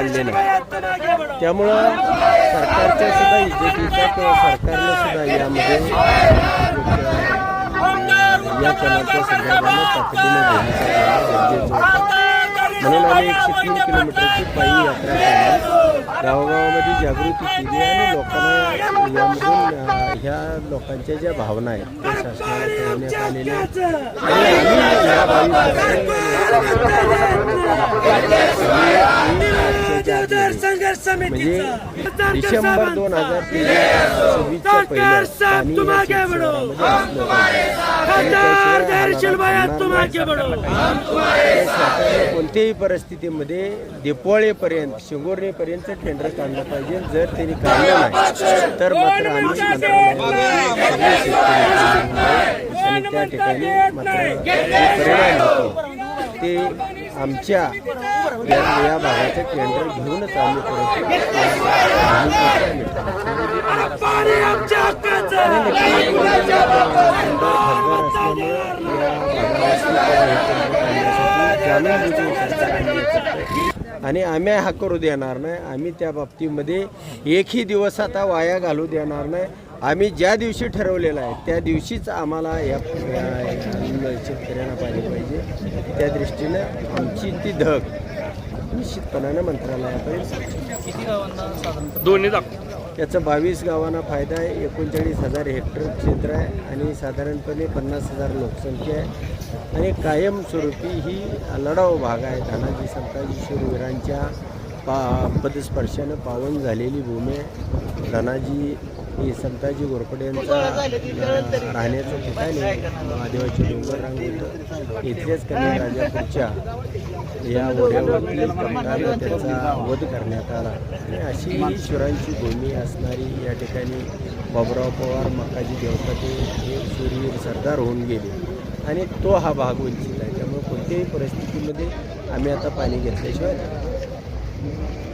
आणले नाही. त्यामुळं सरकारच्या सुद्धा इज्जतीचा किंवा सरकारनं सुद्धा यामध्ये या कलाच्या संदर्भाने तातडीनं भूमिका म्हणून आम्ही एकशे तीन किलोमीटरची पायी यात्रा केली. गावागावामध्ये जागृती केली आणि लोकांना यामधून ह्या लोकांच्या ज्या भावना आहेत त्या शासनाला कळवण्यात आलेल्या आहेत. आणि आम्ही या भावी म्हणजे डिसेंबर दोन हजार सव्वीसच्या पहिल्या पाणी या शेतकऱ्यामध्ये असलं पाहिजे. आणि त्याशिवाय हालाला थांबणार नाही. सरकारने कोणत्याही परिस्थितीमध्ये दिपोळेपर्यंत शिंगोरणेपर्यंत टेंडर काढलं पाहिजे. जर त्यांनी काढलं नाही तर मात्र आम्ही आणि त्या ठिकाणी मात्र परिणाम होते ते आमच्या या या भागाचं घेऊनच आम्ही परत आणि आम्ही हा करू देणार नाही आम्ही त्या बाबतीमध्ये एकही दिवस आता वाया घालू देणार नाही आम्ही ज्या दिवशी ठरवलेलं आहे त्या दिवशीच आम्हाला या शेतकऱ्यांना पाहिजे पाहिजे त्या दृष्टीनं आमची ती धग निश्चितपणानं मंत्रालयापर्यंत किती गावांना साधारणतः दोन्ही दाखव याचा बावीस गावांना फायदा आहे एकोणचाळीस हजार हेक्टर क्षेत्र आहे आणि साधारणपणे पन्नास हजार लोकसंख्या आहे. आणि कायमस्वरूपी ही लढाऊ भाग आहे. धनाजी संताजी शूरवीरांच्या पा पदस्पर्शानं पावन झालेली भूमी आहे धनाजी ही संताजी घोरपडे यांचा राहण्याचं ठिकाण आहे. आदिवासी डोंगर रांग होतं. इथलेच कन्या राजापूरच्या या ओढ्यावरती कमठानं त्याचा वध करण्यात आला. आणि अशी ही शिवरांची भूमी असणारी या ठिकाणी बाबुराव पवार मकाजी देवता ते हे सूर्यवीर सरदार होऊन गेले. आणि तो हा भाग वंचित आहे. त्यामुळे कोणत्याही परिस्थितीमध्ये आम्ही आता पाणी घेतल्याशिवाय राहणार नाही.